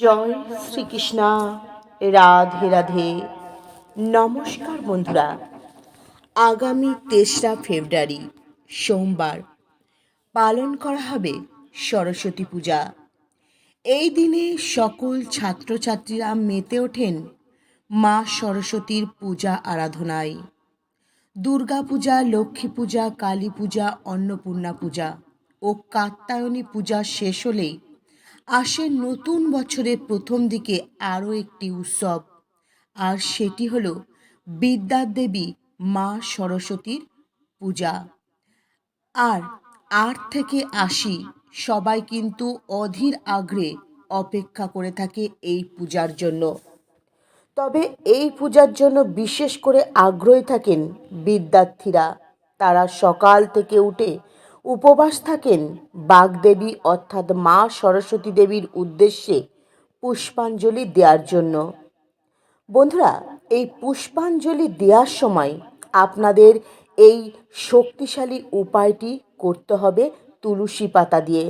জয় শ্রীকৃষ্ণা। রাধে রাধে। নমস্কার বন্ধুরা। আগামী তেসরা ফেব্রুয়ারি, সোমবার, পালন করা হবে সরস্বতী পূজা। এই দিনে সকল ছাত্রছাত্রীরা মেতে ওঠেন মা সরস্বতীর পূজা আরাধনায়। দুর্গা পূজা, লক্ষ্মী পূজা, কালী পূজা, অন্নপূর্ণা পূজা ও কাত্যায়নী পূজা শেষ হলেই আসে নতুন বছরের প্রথম দিকে আরও একটি উৎসব। আর সেটি হলো বিদ্যার দেবী মা সরস্বতীর পূজা। আর আট থেকে আশি সবাই কিন্তু অধীর আগ্রে অপেক্ষা করে থাকে এই পূজার জন্য। তবে এই পূজার জন্য বিশেষ করে আগ্রহী থাকেন বিদ্যার্থীরা। তারা সকাল থেকে উঠে উপবাস থাকেন বাগদেবী অর্থাৎ মা সরস্বতী দেবীর উদ্দেশ্যে পুষ্পাঞ্জলি দেওয়ার জন্য। বন্ধুরা, এই পুষ্পাঞ্জলি দেওয়ার সময় আপনাদের এই শক্তিশালী উপায়টি করতে হবে তুলসী পাতা দিয়ে।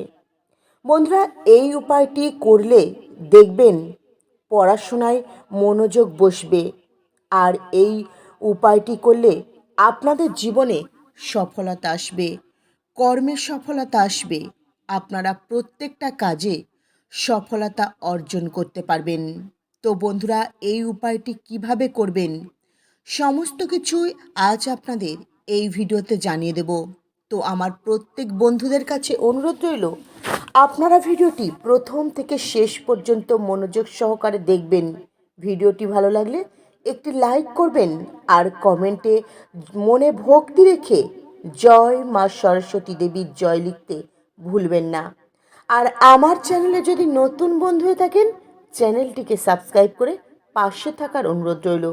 বন্ধুরা, এই উপায়টি করলে দেখবেন পড়াশোনায় মনোযোগ বসবে আর এই উপায়টি করলে আপনাদের জীবনে সফলতা আসবে। কর্মের সফলতা আসবে। আপনারা প্রত্যেকটা কাজে সফলতা অর্জন করতে পারবেন। তো বন্ধুরা, এই উপায়টি কীভাবে করবেন? সমস্ত কিছুই আজ আপনাদের এই ভিডিওতে জানিয়ে দেব। তো আমার প্রত্যেক বন্ধুদের কাছে অনুরোধ রইল, আপনারা ভিডিওটি প্রথম থেকে শেষ পর্যন্ত মনোযোগ সহকারে দেখবেন। ভিডিওটি ভালো লাগলে একটি লাইক করবেন আর কমেন্টে মনে ভক্তি রেখে জয় মা সরস্বতী দেবীর জয় লিখতে ভুলবেন না। আর আমার চ্যানেলে যদি নতুন বন্ধু হয়ে থাকেন, চ্যানেলটিকে সাবস্ক্রাইব করে পাশে থাকার অনুরোধ রইল।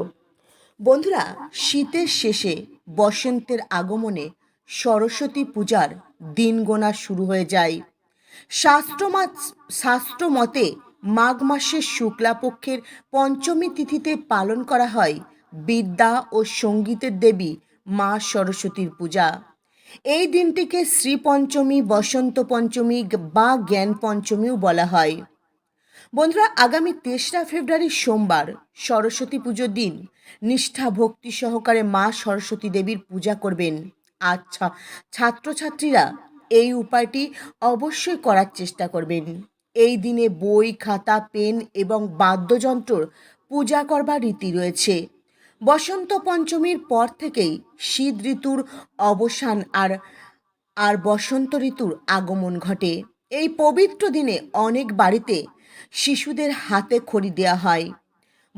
বন্ধুরা, শীতের শেষে বসন্তের আগমনে সরস্বতী পূজার দিন গোনা শুরু হয়ে যায়। শাস্ত্রমাত শাস্ত্র মতে মাঘ মাসের শুক্লাপক্ষের পঞ্চমী তিথিতে পালন করা হয় বিদ্যা ও সঙ্গীতের দেবী মা সরস্বতীর পূজা। এই দিনটিকে শ্রী পঞ্চমী বসন্ত পঞ্চমী বা জ্ঞান পঞ্চমীও বলা হয়। বন্ধুরা, আগামী তেসরা ফেব্রুয়ারি সোমবার, সরস্বতী পুজোর দিন। নিষ্ঠা, ভক্তি সহকারে মা সরস্বতী দেবীর পূজা করবেন। আচ্ছা ছাত্রছাত্রীরা এই উপায়টি অবশ্যই করার চেষ্টা করবেন। এই দিনে বই, খাতা, পেন এবং বাদ্যযন্ত্রর পূজা করবার রীতি রয়েছে। বসন্ত পঞ্চমীর পর থেকেই শীত ঋতুর অবসান আর আর বসন্ত ঋতুর আগমন ঘটে। এই পবিত্র দিনে অনেক বাড়িতে শিশুদের হাতে খড়ি দেওয়া হয়।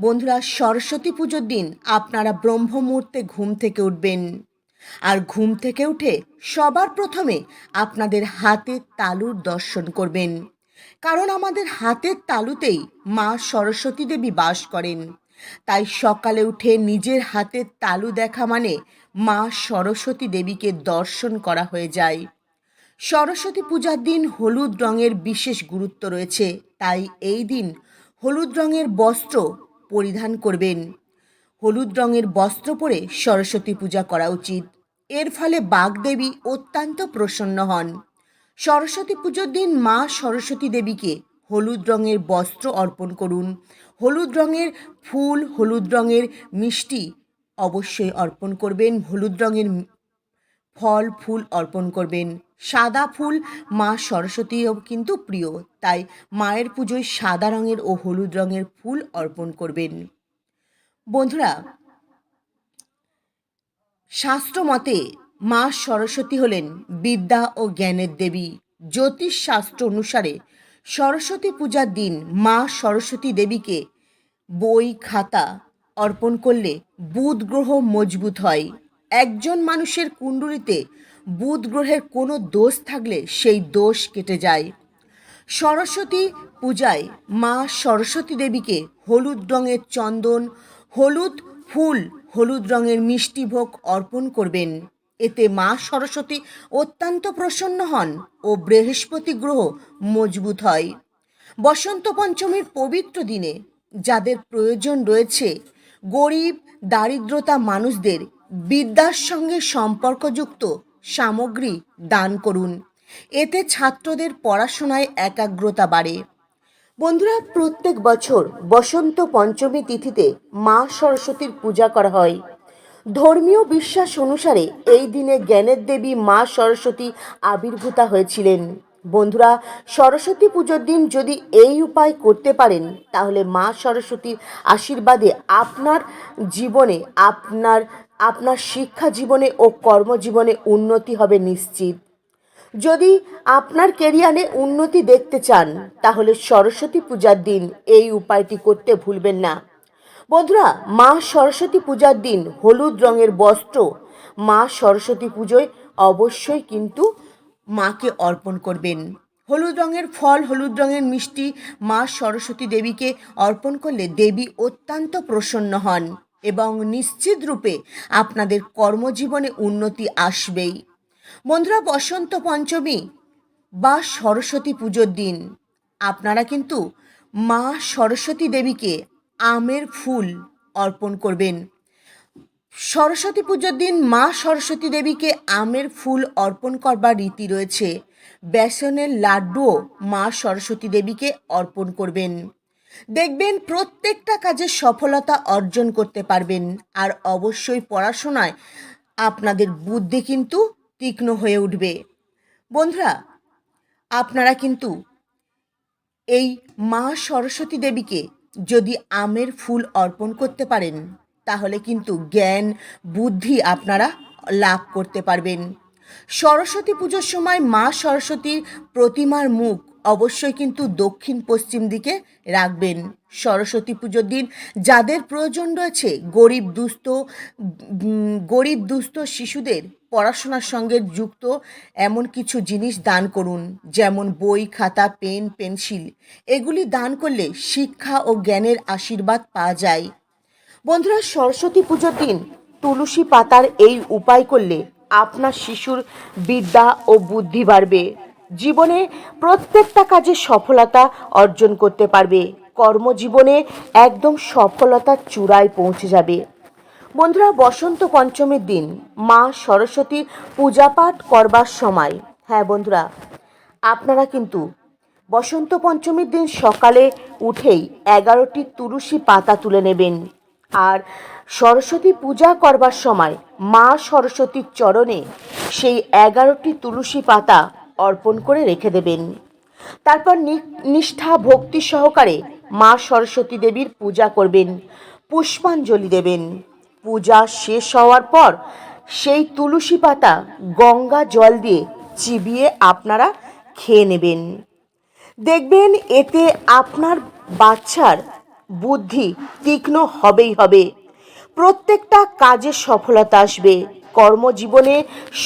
বন্ধুরা, সরস্বতী পুজোর দিন আপনারা ব্রহ্ম মুহূর্তে ঘুম থেকে উঠবেন। আর ঘুম থেকে উঠে সবার প্রথমে আপনাদের হাতের তালুর দর্শন করবেন। কারণ আমাদের হাতের তালুতেই মা সরস্বতী দেবী বাস করেন। তাই সকালে উঠে নিজের হাতের তালু দেখা মানে মা সরস্বতী দেবীকে দর্শন করা হয়ে যায়। সরস্বতী পূজার দিন হলুদ রঙের বিশেষ গুরুত্ব রয়েছে, তাই এই দিন হলুদ রঙের বস্ত্র পরিধান করবেন। হলুদ রঙের বস্ত্র পরে সরস্বতী পূজা করা উচিত। এর ফলে বাগদেবী অত্যন্ত প্রসন্ন হন। সরস্বতী পুজোর দিন মা সরস্বতী দেবীকে হলুদ রঙের বস্ত্র অর্পণ করুন। হলুদ রঙের ফুল, হলুদ রঙের মিষ্টি অবশ্যই অর্পণ করবেন। হলুদ রঙের ফল, ফুল অর্পণ করবেন। সাদা ফুল মা সরস্বতীও কিন্তু প্রিয়, তাই মায়ের পুজোয় সাদা রঙের ও হলুদ রঙের ফুল অর্পণ করবেন। বন্ধুরা, শাস্ত্র মতে মা সরস্বতী হলেন বিদ্যা ও জ্ঞানের দেবী। জ্যোতিষ শাস্ত্র অনুসারে সরস্বতী পূজার দিন মা সরস্বতী দেবীকে বই, খাতা অর্পণ করলে বুধ গ্রহ মজবুত হয়। একজন মানুষের কুণ্ডলিতে বুধ গ্রহের কোনো দোষ থাকলে সেই দোষ কেটে যায়। সরস্বতী পূজায় মা সরস্বতী দেবীকে হলুদ রঙের চন্দন, হলুদ ফুল, হলুদ রঙের মিষ্টি ভোগ অর্পণ করবেন। এতে মা সরস্বতী অত্যন্ত প্রসন্ন হন ও বৃহস্পতি গ্রহ মজবুত হয়। বসন্ত পঞ্চমীর পবিত্র দিনে যাদের প্রয়োজন রয়েছে, গরিব, দারিদ্রতা মানুষদের বিদ্যার সঙ্গে সম্পর্কযুক্ত সামগ্রী দান করুন। এতে ছাত্রদের পড়াশোনায় একাগ্রতা বাড়ে। বন্ধুরা, প্রত্যেক বছর বসন্ত পঞ্চমী তিথিতে মা সরস্বতীর পূজা করা হয়। ধর্মীয় বিশ্বাস অনুসারে এই দিনে জ্ঞানের দেবী মা সরস্বতী আবির্ভূতা হয়েছিলেন। বন্ধুরা, সরস্বতী পুজোর দিন যদি এই উপায় করতে পারেন, তাহলে মা সরস্বতীর আশীর্বাদে আপনার জীবনে, আপনার আপনার শিক্ষা জীবনে ও কর্মজীবনে উন্নতি হবে নিশ্চিত। যদি আপনার কেরিয়ারে উন্নতি দেখতে চান, তাহলে সরস্বতী পূজার দিন এই উপায়টি করতে ভুলবেন না। বন্ধুরা, মা সরস্বতী পূজার দিন হলুদ রঙের বস্ত্র মা সরস্বতী পুজোয় অবশ্যই কিন্তু মাকে অর্পণ করবেন। হলুদ রঙের ফল, হলুদ রঙের মিষ্টি মা সরস্বতী দেবীকে অর্পণ করলে দেবী অত্যন্ত প্রসন্ন হন এবং নিশ্চিত রূপে আপনাদের কর্মজীবনে উন্নতি আসবেই। বন্ধুরা, বসন্ত পঞ্চমী বা সরস্বতী পুজোর দিন। আপনারা কিন্তু মা সরস্বতী দেবীকে আমের ফুল অর্পণ করবেন। সরস্বতী পুজোর দিন মা সরস্বতী দেবীকে আমের ফুল অর্পণ করবার রীতি রয়েছে। বেসনের লাড্ডুও মা সরস্বতী দেবীকে অর্পণ করবেন। দেখবেন প্রত্যেকটা কাজে সফলতা অর্জন করতে পারবেন। আর অবশ্যই পড়াশোনায় আপনাদের বুদ্ধি কিন্তু তীক্ষ্ণ হয়ে উঠবে। বন্ধুরা, আপনারা কিন্তু এই মা সরস্বতী দেবীকে যদি আমের ফুল অর্পণ করতে পারেন, তাহলে কিন্তু জ্ঞান, বুদ্ধি আপনারা লাভ করতে পারবেন। সরস্বতী পুজোর সময় মা সরস্বতীর প্রতিমার মুখ অবশ্যই কিন্তু দক্ষিণ পশ্চিম দিকে রাখবেন। সরস্বতী পুজোর দিন যাদের প্রয়োজন রয়েছে, গরিব দুস্থ গরিব দুস্থ শিশুদের পড়াশোনার সঙ্গে যুক্ত এমন কিছু জিনিস দান করুন, যেমন বই, খাতা, পেন, পেন্সিল। এগুলি দান করলে শিক্ষা ও জ্ঞানের আশীর্বাদ পাওয়া যায়। বন্ধুরা, সরস্বতী পুজোর দিন তুলসী পাতার এই উপায় করলে আপনার শিশুর বিদ্যা ও বুদ্ধি বাড়বে। জীবনে প্রত্যেকটা কাজে সফলতা অর্জন করতে পারবে। কর্মজীবনে একদম সফলতার চূড়ায় পৌঁছে যাবে। বন্ধুরা, বসন্ত পঞ্চমীর দিন মা সরস্বতীর পূজা পাঠ করবার সময়। হ্যাঁ বন্ধুরা, আপনারা কিন্তু বসন্ত পঞ্চমীর দিন সকালে উঠেই এগারোটি তুলসী পাতা তুলে নেবেন আর সরস্বতী পূজা করবার সময় মা সরস্বতীর চরণে সেই এগারোটি তুলসী পাতা অর্পণ করে রেখে দেবেন। তারপর নিষ্ঠা, ভক্তি সহকারে মা সরস্বতী দেবীর পূজা করবেন, পুষ্পাঞ্জলি দেবেন। পূজা শেষ হওয়ার পর সেই তুলসী পাতা গঙ্গা জল দিয়ে চিবিয়ে আপনারা খেয়ে নেবেন। দেখবেন এতে আপনার বাচ্চার বুদ্ধি তীক্ষ্ণ হবেই হবে। প্রত্যেকটা কাজে সফলতা আসবে। কর্মজীবনে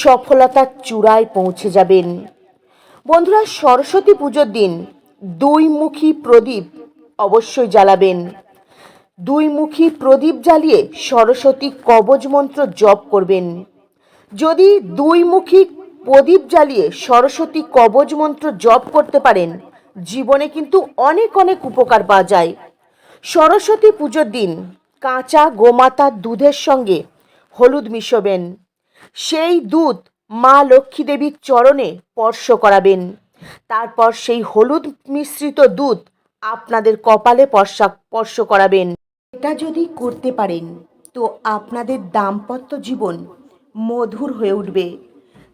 সফলতার চূড়ায় পৌঁছে যাবেন। বন্ধুরা, সরস্বতী পুজোর দিন দুইমুখী প্রদীপ অবশ্যই জ্বালাবেন। দুইমুখী প্রদীপ জ্বালিয়ে সরস্বতী কবজ মন্ত্র জপ করবেন। যদি দুইমুখী প্রদীপ জ্বালিয়ে সরস্বতী কবজ মন্ত্র জপ করতে পারেন, জীবনে কিন্তু অনেক অনেক উপকার পাওয়া যায়। সরস্বতী পুজোর দিন কাঁচা গোমাতার দুধের সঙ্গে হলুদ মিশবেন। সেই দুধ মা লক্ষ্মী দেবীর চরণে স্পর্শ করাবেন। তারপর সেই হলুদ মিশ্রিত দুধ আপনাদের কপালে স্পর্শ করাবেন। এটা যদি করতে পারেন, তো আপনাদের দাম্পত্য জীবন মধুর হয়ে উঠবে।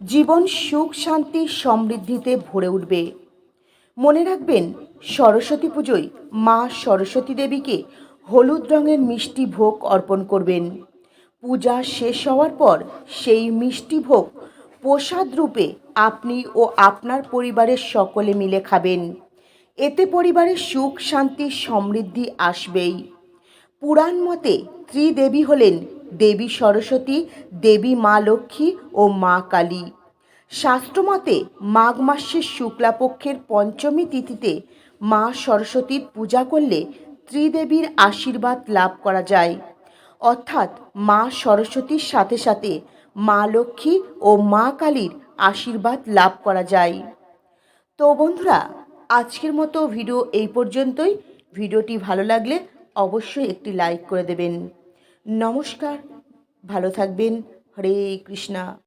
জীবন সুখ, শান্তি, সমৃদ্ধিতে ভরে উঠবে। মনে রাখবেন, সরস্বতী পুজোয় মা সরস্বতী দেবীকে হলুদ রঙের মিষ্টি ভোগ অর্পণ করবেন। পূজা শেষ হওয়ার পর সেই মিষ্টি ভোগ প্রসাদ রূপে আপনি ও আপনার পরিবারের সকলে মিলে খাবেন। এতে পরিবারের সুখ, শান্তি, সমৃদ্ধি আসবেই। পুরাণ মতে ত্রিদেবী হলেন দেবী সরস্বতী, দেবী মা লক্ষ্মী ও মা কালী। শাস্ত্রমতে মাঘ মাসের শুক্লাপক্ষের পঞ্চমী তিথিতে মা সরস্বতীর পূজা করলে ত্রিদেবীর আশীর্বাদ লাভ করা যায়। অর্থাৎ মা সরস্বতীর সাথে সাথে মা লক্ষ্মী ও মা কালীর আশীর্বাদ লাভ করা যায়। তো বন্ধুরা, আজকের মতো ভিডিও এই পর্যন্তই। ভিডিওটি ভালো লাগলে অবশ্যই একটি লাইক করে দেবেন। নমস্কার ভালো থাকবেন। হরে কৃষ্ণা।